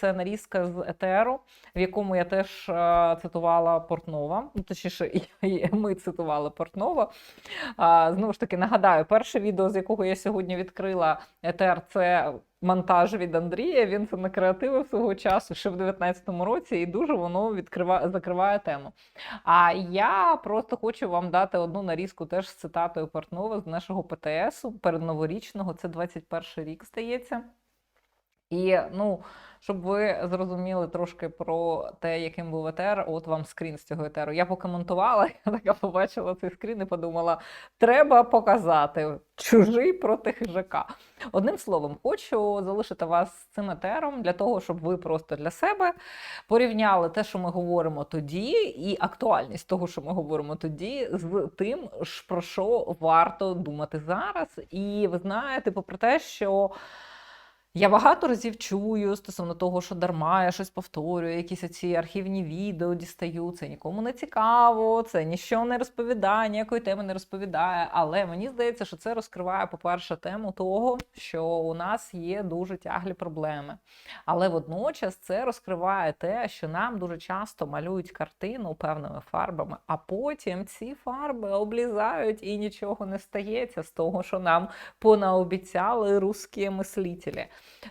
Це нарізка з етеру, в якому я теж е, цитувала Портнова. Ну, точніше, ми цитували Портнова. А, знову ж таки, нагадаю, перше відео, з якого я сьогодні відкрила етер, це монтаж від Андрія. Він це накреативив свого часу ще в 19-му році, і дуже воно відкриває закриває тему. А я просто хочу вам дати одну нарізку теж з цитатою Портнова з нашого ПТСу передноворічного. Це 21 рік, здається. І ну, щоб ви зрозуміли трошки про те, яким був етер, от вам скрін з цього етеру. Я покоментувала, я така побачила цей скрін і подумала: треба показати чужий проти хижака. Одним словом, хочу залишити вас з цим етером для того, щоб ви просто для себе порівняли те, що ми говоримо тоді, і актуальність того, що ми говоримо тоді, з тим, про що варто думати зараз. І ви знаєте, попри те, що. Я багато разів чую стосовно того, що дарма я щось повторюю, якісь оці архівні відео дістаю. Це нікому не цікаво, це нічого не розповідає, ніякої теми не розповідає. Але мені здається, що це розкриває, по-перше, тему того, що у нас є дуже тяглі проблеми. Але водночас це розкриває те, що нам дуже часто малюють картину певними фарбами, а потім ці фарби облізають і нічого не стається з того, що нам понаобіцяли русські мислителі.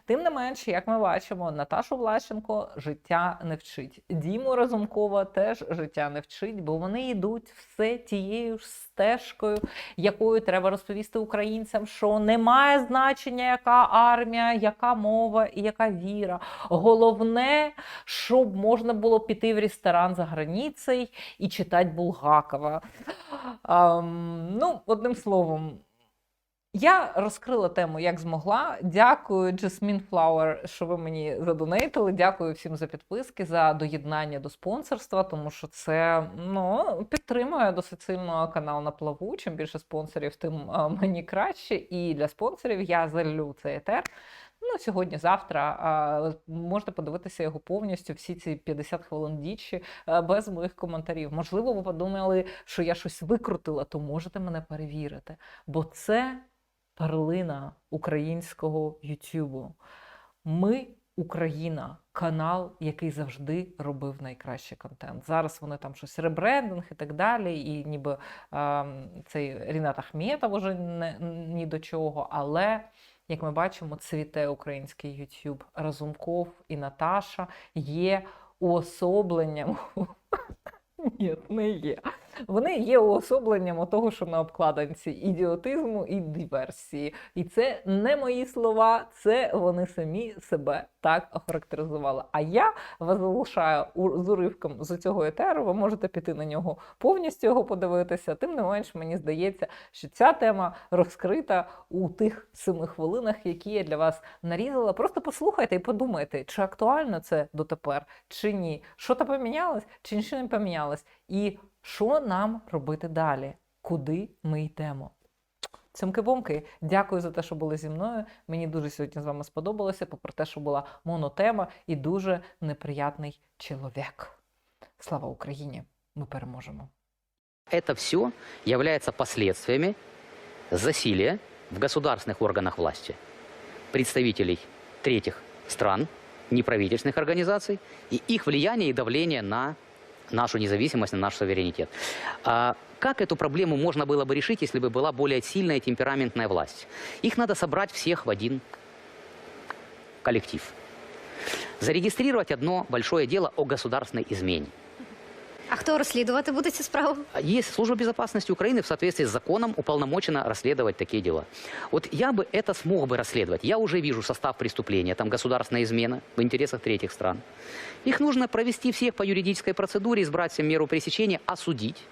Тим не менше, як ми бачимо, Наташу Влащенко життя не вчить. Діму Разумкова теж життя не вчить, бо вони йдуть все тією ж стежкою, якою треба розповісти українцям, що немає значення, яка армія, яка мова і яка віра. Головне, щоб можна було піти в ресторан за границею і читати Булгакова. Ам, ну, одним словом. Я розкрила тему як змогла. Дякую, Jasmine Flower, що ви мені задонейтили. Дякую всім за підписки, за доєднання до спонсорства, тому що це ну, підтримує досить сильно канал на плаву. Чим більше спонсорів, тим мені краще. І для спонсорів я залю цей етер. Ну, сьогодні, завтра а, можете подивитися його повністю, всі ці 50 хвилин дічі без моїх коментарів. Можливо, ви подумали, що я щось викрутила, то можете мене перевірити. Бо це перлина українського Ютубу. Ми Україна, канал, який завжди робив найкращий контент. Зараз вони там щось ребрендинг і так далі. І ніби е, цей Рінат Ахметов уже не, ні до чого. Але як ми бачимо, цвіте український Ютуб. Разумков і Наташа є уособленням. Ні, не є. Вони є уособленням того, що на обкладинці ідіотизму і диверсії. І це не мої слова, це вони самі себе так охарактеризували. А я вас залишаю з уривком з цього етеру. Ви можете піти на нього повністю його подивитися. Тим не менш, мені здається, що ця тема розкрита у тих семи хвилинах, які я для вас нарізала. Просто послухайте і подумайте, чи актуально це дотепер, чи ні. Що то помінялось, чи нічого не помінялось, і що нам робити далі? Куди ми йдемо? Цьомки-бомки, дякую за те, що були зі мною. Мені дуже сьогодні з вами сподобалося, попри те, що була монотема і дуже неприятний чоловік. Слава Україні! Ми переможемо! Это все является последствиями засилия в государственных органах власти представителей третьих стран, неправительственных организаций и их влияния и давления на нашу независимость, на наш суверенитет. А как эту проблему можно было бы решить, если бы была более сильная темпераментная власть? Их надо собрать всех в один коллектив. Зарегистрировать одно большое дело о государственной измене. А хто розслідувати буде цю справу? Есть служба безопасности Украины в соответствии с законом уполномочена расследовать такие дела. Вот я бы это смог бы расследовать. Я уже вижу состав преступления, там государственная измена в интересах третьих стран. Их нужно провести всех по юридической процедуре, избрать всем меру пресечения, осудить.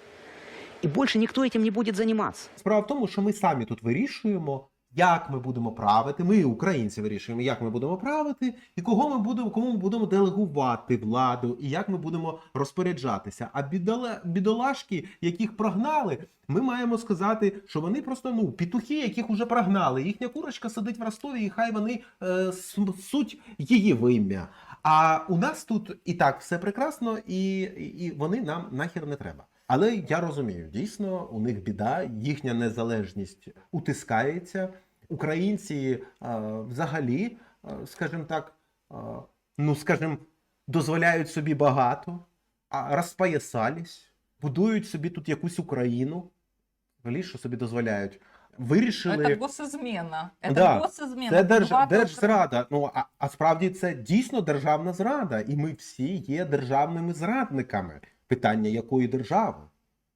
И больше никто этим не будет заниматься. Справа в тому, що ми самі тут вирішуємо, Як ми будемо правити. Ми, українці, вирішуємо, як ми будемо правити, і кого ми будемо, кому ми будемо делегувати владу, і як ми будемо розпоряджатися. А бідола, бідолашки, яких прогнали, ми маємо сказати, що вони просто ну петухи, яких уже прогнали. Їхня курочка сидить в Ростові, і хай вони е, суть її вим'я. А у нас тут і так все прекрасно, і, і вони нам нахер не треба. Але я розумію, дійсно, у них біда, їхня незалежність утискається. Українці е, взагалі, е, скажімо так, е, ну скажімо, дозволяють собі багато, а розпоясались, будують собі тут якусь Україну. Взагалі, що собі дозволяють. Вирішили. Це госизміна. Це Да, госизміна. Це держ... Держзрада. Ну а, а справді це дійсно державна зрада, і ми всі є державними зрадниками. Питання якої держави?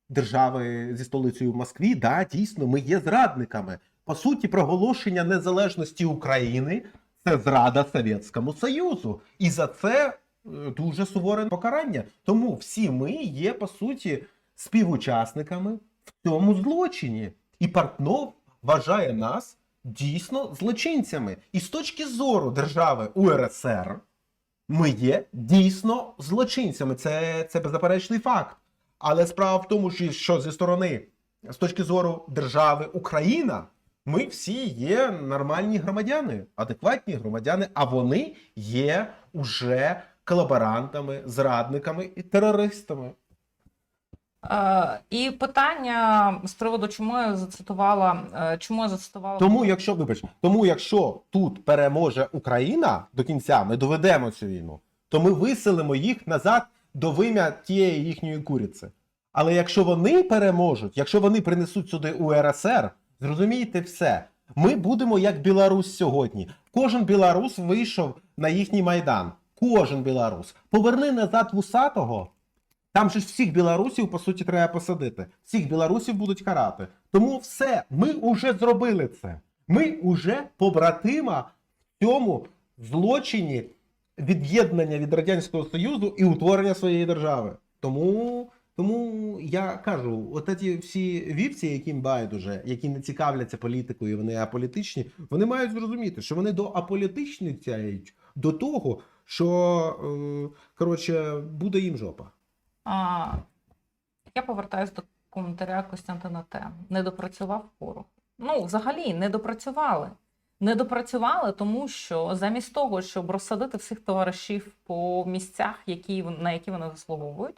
Держави зі столицею в Москві, да, дійсно, ми є зрадниками. По суті, проголошення незалежності України це зрада Совєтському Союзу. І за це е, дуже суворе покарання. Тому всі ми є, по суті, співучасниками в цьому злочині. І Портнов вважає нас дійсно злочинцями. І з точки зору держави УРСР ми є дійсно злочинцями. Це, це беззаперечний факт. Але справа в тому, що- що зі сторони, з точки зору держави Україна, ми всі є нормальні громадяни, адекватні громадяни, а вони є уже колаборантами, зрадниками і терористами. Е, і питання з приводу, чому я зацитувала, е, чому я зацитувала Тому, якщо вибач, тому якщо тут переможе Україна до кінця, ми доведемо цю війну, то ми виселимо їх назад до вим'я тієї їхньої куриці. Але якщо вони переможуть, якщо вони принесуть сюди УРСР, зрозумійте все. Ми будемо як Білорусь сьогодні. Кожен білорус вийшов на їхній майдан. Кожен білорус. Поверни назад вусатого. Там же ж всіх білорусів, по суті, треба посадити. Всіх білорусів будуть карати. Тому все, ми вже зробили це. Ми вже побратима в цьому злочині від'єднання від Радянського Союзу і утворення своєї держави. Тому, тому я кажу, от ці всі вівці, яким байдуже, які не цікавляться політикою, вони аполітичні, вони мають зрозуміти, що вони до аполітичницяють до того, що е, коротше, буде їм жопа. А, я повертаюся до коментаря Костянтина Т. Не допрацював порох. Ну, взагалі, не допрацювали. Не допрацювали, тому що замість того, щоб розсадити всіх товаришів по місцях, які, на які вони заслуговують,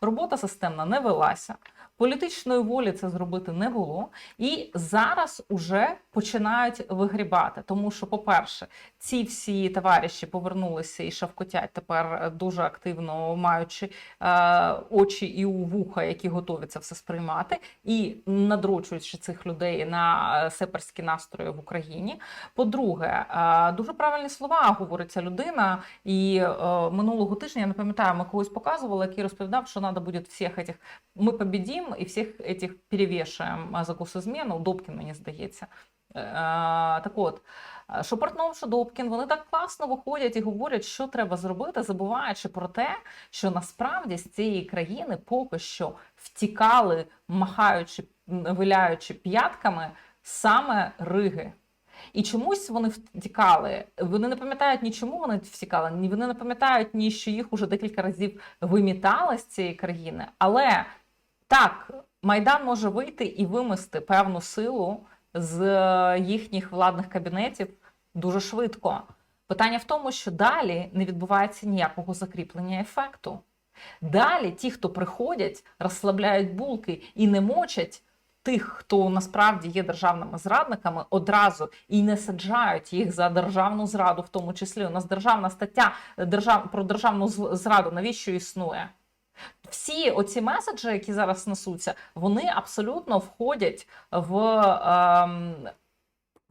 робота системна не велася. Політичної волі це зробити не було, і зараз уже починають вигрібати. Тому що, по-перше, ці всі товариші повернулися і шавкотять тепер е, дуже активно, маючи е, очі і у вуха, які готові це все сприймати, і надрочуючи цих людей на е, сеперські настрої в Україні. По-друге, е, дуже правильні слова говорить людина. І е, минулого тижня я не пам'ятаю, ми когось показували, який розповідав, що треба буде всіх этих ми побідім і всіх этих перевішаємо за госизмену. Добкін, мені здається. Е, Так от, що Портнов, що Добкін, вони так класно виходять і говорять, що треба зробити, забуваючи про те, що насправді з цієї країни поки що втікали, махаючи, виляючи п'ятками саме риги. І чомусь вони втікали. Вони не пам'ятають ні чому вони втікали, ні вони не пам'ятають ні, що їх уже декілька разів вимітали з цієї країни. Але так, Майдан може вийти і вимести певну силу з е, їхніх владних кабінетів дуже швидко. Питання в тому, що далі не відбувається ніякого закріплення ефекту. Далі ті, хто приходять, розслабляють булки і не мочать тих, хто насправді є державними зрадниками, одразу і не саджають їх за державну зраду, в тому числі. У нас державна стаття держав... про державну зраду навіщо існує? Всі оці меседжі, які зараз несуться, вони абсолютно входять в ем,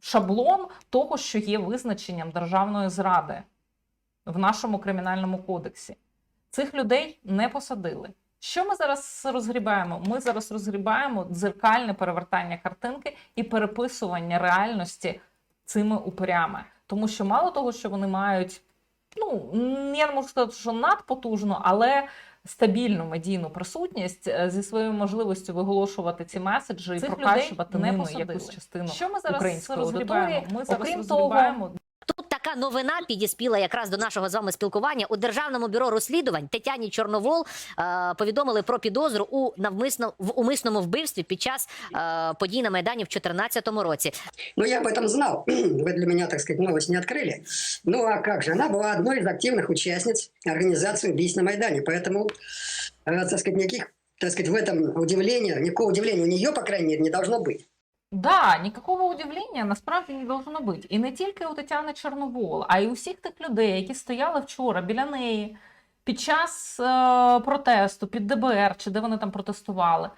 шаблон того, що є визначенням державної зради в нашому кримінальному кодексі. Цих людей не посадили. Що ми зараз розгрібаємо? Ми зараз розгрібаємо дзеркальне перевертання картинки і переписування реальності цими упорями. Тому що мало того, що вони мають, ну я не можу сказати, що надпотужну, але стабільну медійну присутність е, зі своєю можливістю виголошувати ці меседжі і прокачувати ними якусь частину Що ми зараз аудиторії. Ми зараз Окрім того, така новина підіспіла якраз до нашого з вами спілкування. У державному бюро розслідувань Тетяні Чорновол е, повідомили про підозру у навмисно в умисному вбивстві під час е, подій на майдані в 2014 році. Ну, я об этом знал. Вы для меня, так сказать, новость не открыли. Ну, а как же? Она была одной из активных участниц организации убийств на Майдане. Поэтому, э, так сказать, никаких, так сказать, в этом удивления, никакого удивления у нее, по крайней мере, не должно быть. Да, никакого удивлення насправді не должно бути. І не тільки у Тетяни Чорновол, а й у всіх тих людей, які стояли вчора біля неї під час е, протесту, під ДБР, чи де вони там протестували.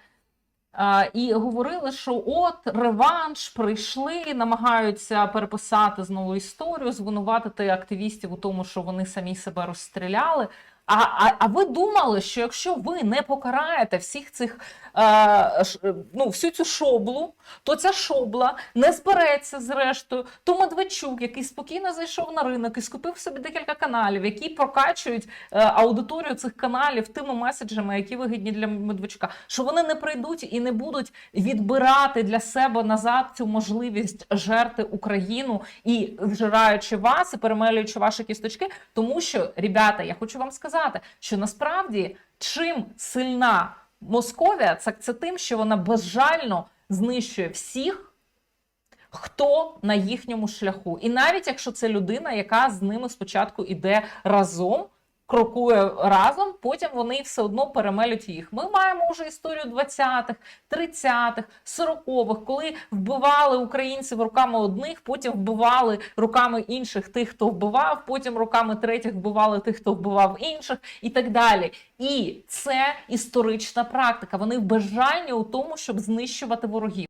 Е, і говорили, що от реванш прийшли, намагаються переписати знову історію, звинуватити активістів у тому, що вони самі себе розстріляли. А, а, а ви думали, що якщо ви не покараєте всіх цих ну, всю цю шоблу, то ця шобла не збереться зрештою. То Медведчук, який спокійно зайшов на ринок і скупив собі декілька каналів, які прокачують е, аудиторію цих каналів тими меседжами, які вигідні для Медведчука, що вони не прийдуть і не будуть відбирати для себе назад цю можливість жерти Україну і вжираючи вас і перемелюючи ваші кісточки. Тому що, ребята, я хочу вам сказати, що насправді чим сильна Московія, це, це тим, що вона безжально знищує всіх, хто на їхньому шляху. І навіть якщо це людина, яка з ними спочатку іде разом, крокує разом, потім вони все одно перемелють їх. Ми маємо вже історію 20-х, 30-х, 40-х, коли вбивали українців руками одних, потім вбивали руками інших тих, хто вбивав, потім руками третіх вбивали тих, хто вбивав інших, і так далі. І це історична практика. Вони безжальні у тому, щоб знищувати ворогів.